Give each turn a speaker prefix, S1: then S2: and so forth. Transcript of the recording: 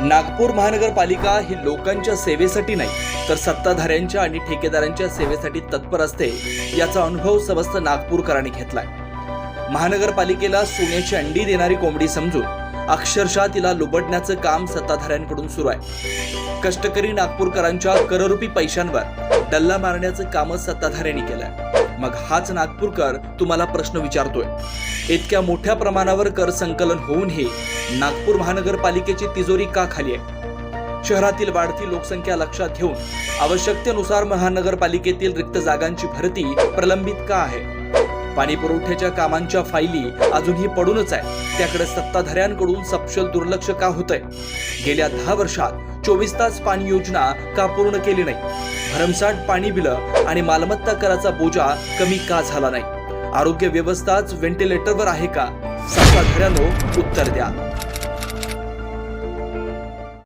S1: नागपूर महानगरपालिका ही लोकांच्या सेवेसाठी नाही तर सत्ताधाऱ्यांच्या आणि ठेकेदारांच्या सेवेसाठी तत्पर असते याचा अनुभव समस्त नागपूरकरांनी घेतलाय. महानगरपालिकेला सोन्याची अंडी देणारी कोंबडी समजून अक्षरशः तिला लुबडण्याचं काम सत्ताधाऱ्यांकडून सुरू आहे. कष्टकरी नागपूरकरांच्या कररूपी पैशांवर डल्ला मारण्याचं काम सत्ताधाऱ्यांनी केलंय. मग हाच नागपूरकर तुम्हाला प्रश्न विचारतोय. इतक्या मोठ्या प्रमाणावर कर संकलन होऊनही नागपूर महानगरपालिकेची तिजोरी का खाली आहे? शहरातील वाढती लोकसंख्या लक्षात घेऊन आवश्यकतेनुसार महानगरपालिकेतील रिक्त जागांची भरती प्रलंबित का आहे? पाणी पुरवठ्याच्या कामांच्या फायली अजूनही पडूनच आहे त्याकडे सत्ताधाऱ्यांकडून सपशल दुर्लक्ष का होतंय? गेल्या दहा वर्षात चोवीस तास पाणी योजना का पूर्ण केली नाही? भरमसाठ पाणी बिलं आणि मालमत्ता कराचा बोजा कमी का झाला नाही? आरोग्य व्यवस्थाच व्हेंटिलेटरवर आहे का? सत्ताधाऱ्यानो उत्तर द्या.